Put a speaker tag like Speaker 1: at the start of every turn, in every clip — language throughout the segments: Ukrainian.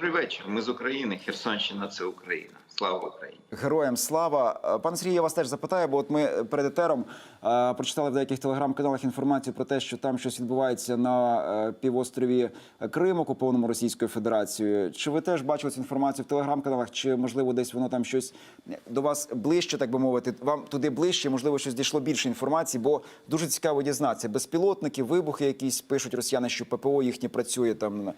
Speaker 1: Добрий вечір. Ми з України. Херсонщина це Україна. Слава Україні.
Speaker 2: Героям слава Е, пан Сергій, я вас теж запитаю, бо от ми перед етером е, прочитали в деяких телеграм-каналах інформацію про те, що там щось відбувається на е, півострові Крим, окупованому Російською Федерацією. Чи ви теж бачили цю інформацію в телеграм-каналах? Чи можливо десь воно там щось до вас ближче, так би мовити? Вам туди ближче? Можливо, щось дійшло більше інформації, бо дуже цікаво дізнатися. Безпілотники, вибухи, якісь пишуть росіяни, що ППО їхнє працює там.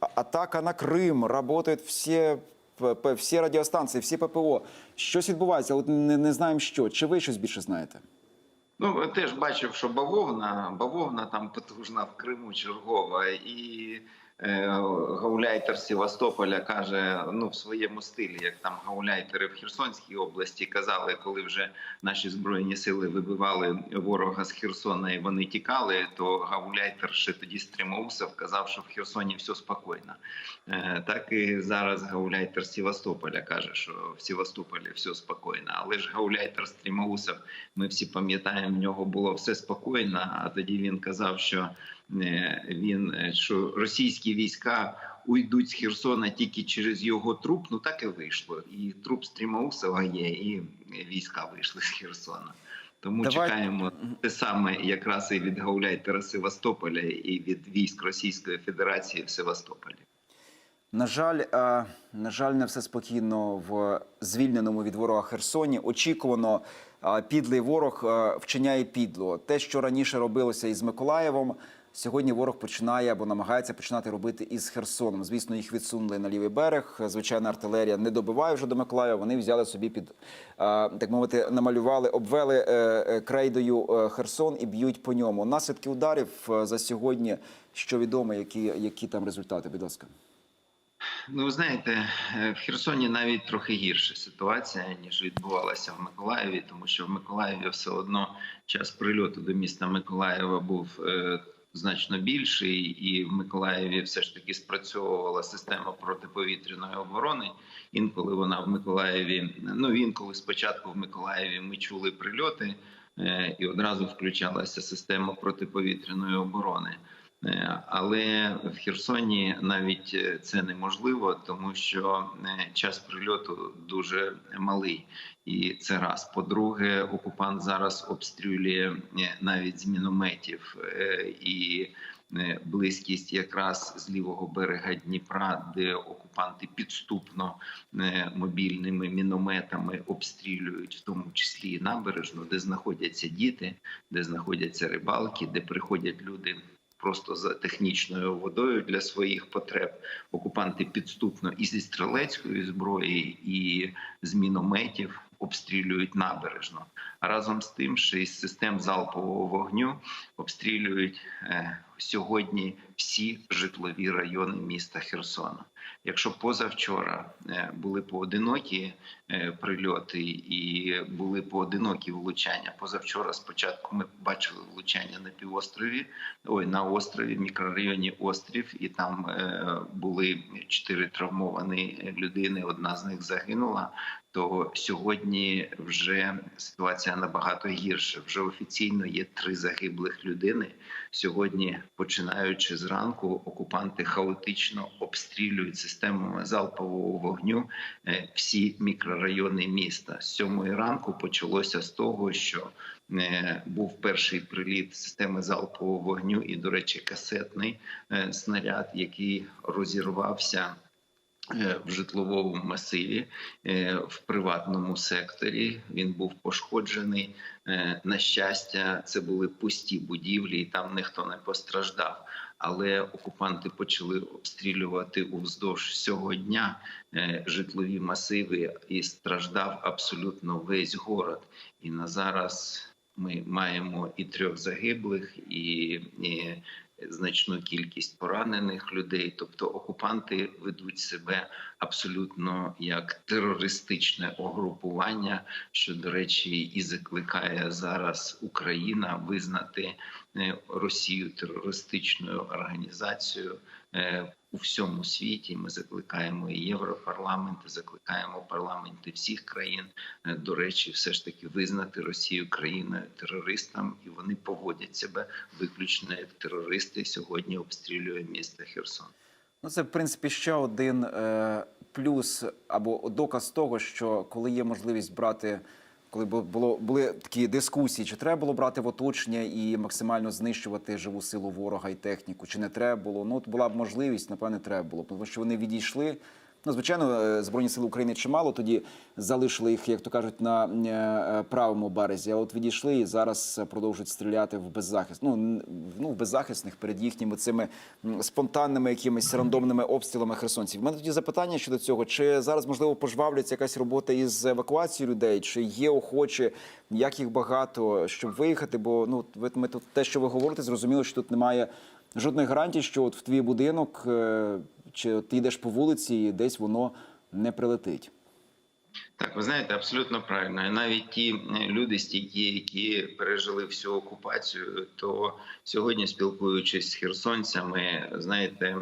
Speaker 2: Атака на Крим, работають всі всі радіостанції, всі ППО. Щось відбувається, от не, не знаємо що. Чи ви щось більше знаєте?
Speaker 1: Ну теж бачив, що бавовна, бавовна там потужна в Криму чергова, і гауляйтер з Севастополя каже ну в своєму стилі, як там гауляйтери в Херсонській області казали, коли вже наші збройні сили вибивали ворога з Херсона і вони тікали, то гауляйтер ще тоді стримався, казав, що в Херсоні все спокійно. Е, так і зараз гауляйтер Севастополя каже, що в Севастополі все спокійно. Але ж гауляйтер Стрімаусов, ми всі пам'ятаємо, в нього було все спокійно. А тоді він казав, що е, він е, що російські війська уйдуть з Херсона тільки через його труп. Ну так і вийшло. І труп Стрімаусова є, і війська вийшли з Херсона. Тому
Speaker 2: Давай-
Speaker 1: чекаємо те саме якраз і від гауляйтера Севастополя, і від військ Російської Федерації в Севастополі.
Speaker 2: На жаль, е, на жаль, не все спокійно в звільненому від ворога Херсоні. Очікувано, е, підлий ворог е, вчиняє підло. Те, що раніше робилося із Миколаєвом, сьогодні ворог починає або намагається починати робити із Херсоном. Звісно, їх відсунули на лівий берег. Звичайна артилерія не добиває вже до Миколаєва. Вони взяли собі під так мовити, намалювали, обвели е, е, крейдою е, Херсон і б'ють по ньому. Наслідки ударів за сьогодні. Що відомо, які, які там результати? Будь ласка.
Speaker 1: Ну, ви знаєте, в Херсоні навіть трохи гірша ситуація, ніж відбувалася в Миколаєві, тому що в Миколаєві все одно час прильоту до міста Миколаєва був значно більший, і в Миколаєві все ж таки спрацьовувала система протиповітряної оборони. Інколи вона в Миколаєві, ну інколи спочатку в Миколаєві ми чули прильоти, е, і одразу включалася система протиповітряної оборони. Е, Але в Херсоні навіть е, це неможливо, тому що е, час прильоту дуже малий, і це раз. По-друге, окупант зараз обстрілює навіть з мінометів і. Близькість якраз з лівого берега Дніпра, де окупанти підступно мобільними мінометами обстрілюють, в тому числі і набережну, де знаходяться діти, де знаходяться рибалки, де приходять люди просто за технічною водою для своїх потреб. Окупанти підступно і зі стрілецької зброї, і з мінометів обстрілюють набережно. Разом з тим, ще із систем залпового вогню обстрілюють е, сьогодні всі житлові райони міста Херсона. Якщо позавчора е, були поодинокі е, прильоти і були поодинокі влучання, позавчора спочатку ми бачили влучання на півострові, ой, на острові, мікрорайоні Острів, і там були чотири травмовані людини. Одна з них загинула. То сьогодні вже ситуація набагато гірша. Вже офіційно є три загиблих людини. Сьогодні, починаючи зранку, окупанти хаотично обстрілюють системами залпового вогню е, всі мікрорайони міста. З сьомої ранку почалося з того, що е, був перший приліт системи залпового вогню, і, до речі, касетний е, снаряд, який розірвався. Е, В житловому масиві е, в приватному секторі він був пошкоджений. Е, На щастя, це були пусті будівлі, і там ніхто не постраждав. Але окупанти почали обстрілювати уздовж всього дня житлові масиви, і страждав абсолютно весь город. І на зараз ми маємо і трьох загиблих, і, і значну кількість поранених людей. Тобто окупанти ведуть себе абсолютно як терористичне угрупування, що до речі, і закликає зараз Україна визнати е, Росію терористичною організацією. Е, У всьому світі ми закликаємо і Європарламент, і закликаємо парламенти всіх країн е, до речі, все ж таки визнати Росію країною терористом, і вони поводять себе виключно як терористи. Сьогодні обстрілює місто Херсон.
Speaker 2: Ну, це в принципі ще один е, плюс або доказ того, що коли є можливість брати, коли бу- було були такі дискусії, чи треба було брати в оточення і максимально знищувати живу силу ворога і техніку, чи не треба було. Ну от була б можливість, напевне, треба було, тому що вони відійшли. Ну, звичайно, е, збройні сили України чимало тоді залишили їх, як то кажуть, на е, правому березі. А от відійшли і зараз продовжують стріляти в беззахист. Ну, ну в беззахисних перед їхніми цими спонтанними якимись рандомними обстрілами херсонців. У мене тоді запитання щодо цього: чи зараз можливо пожвавлюється якась робота із евакуацією людей, чи є охочі, як їх багато, щоб виїхати? Бо ну ми тут те, що ви говорите, зрозуміло, що тут немає жодної гарантії, що от в твій будинок е, чи ти йдеш по вулиці, і десь воно не прилетить.
Speaker 1: Так, ви знаєте, абсолютно правильно. І навіть ті е, люди стійкі, які пережили всю окупацію, то сьогодні, спілкуючись з херсонцями, знаєте, е,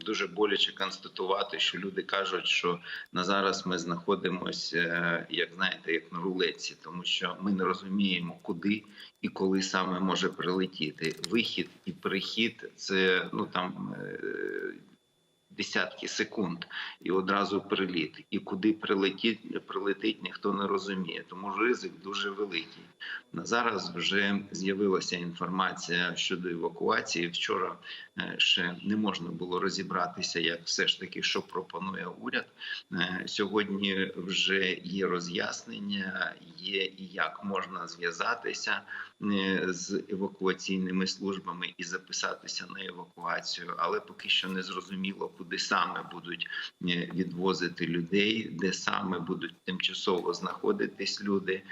Speaker 1: дуже боляче констатувати, що люди кажуть, що на зараз ми знаходимося, е, як знаєте, як на рулетці, тому що ми не розуміємо, куди і коли саме може прилетіти. Вихід і перехід це ну там. Десятки секунд і одразу приліт. І куди прилетить, прилетить, ніхто не розуміє. Тому ризик дуже великий. На зараз вже з'явилася інформація щодо евакуації. Вчора е, ще не можна було розібратися, як все ж таки що пропонує уряд. Е, Сьогодні вже є роз'яснення, є і як можна зв'язатися е, з евакуаційними службами і записатися на евакуацію, але поки що не зрозуміло, куди саме будуть відвозити людей, де саме будуть тимчасово знаходитись люди,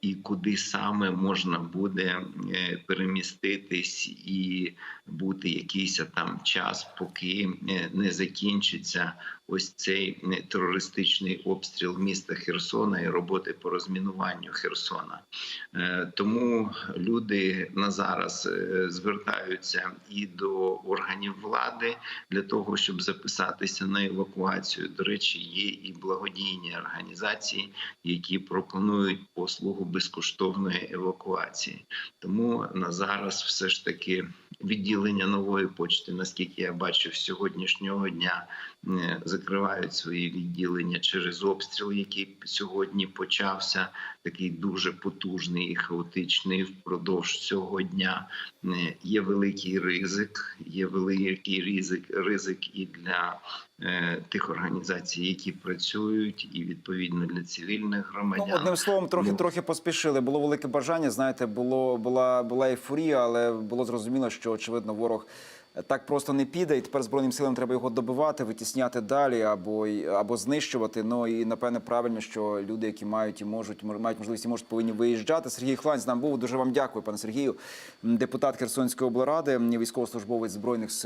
Speaker 1: і куди саме можна буде е, переміститись і бути якийсь там час, поки е, не закінчиться ось цей е, терористичний обстріл міста Херсона і роботи по розмінуванню Херсона. Е, Тому люди на зараз е, звертаються і до органів влади для того, щоб записатися на евакуацію. До речі, є і благодійні організації, які пропонують послугу безкоштовної евакуації. Тому на зараз все ж таки відділення нової почти, наскільки я бачив, сьогоднішнього дня е, закривають свої відділення через обстріл, який сьогодні почався, такий дуже потужний і хаотичний впродовж цього дня. Е, Є великий ризик, є великий ризик, ризик і для тих організацій, які працюють, і відповідно для цивільних громадян.
Speaker 2: Ну, одним словом, трохи
Speaker 1: Ну.
Speaker 2: трохи поспішили. Було велике бажання. Знаєте, було була була ейфорія, але було зрозуміло, що очевидно ворог так просто не піде, і тепер збройним силам треба його добивати, витісняти далі або або знищувати. Ну і напевне правильно, що люди, які мають і можуть мож- мають можливість і можуть повинні виїжджати. Сергій Хлань з нами був. Дуже вам дякую, пане Сергію. Депутат Херсонської облради, військовослужбовець збройних сил.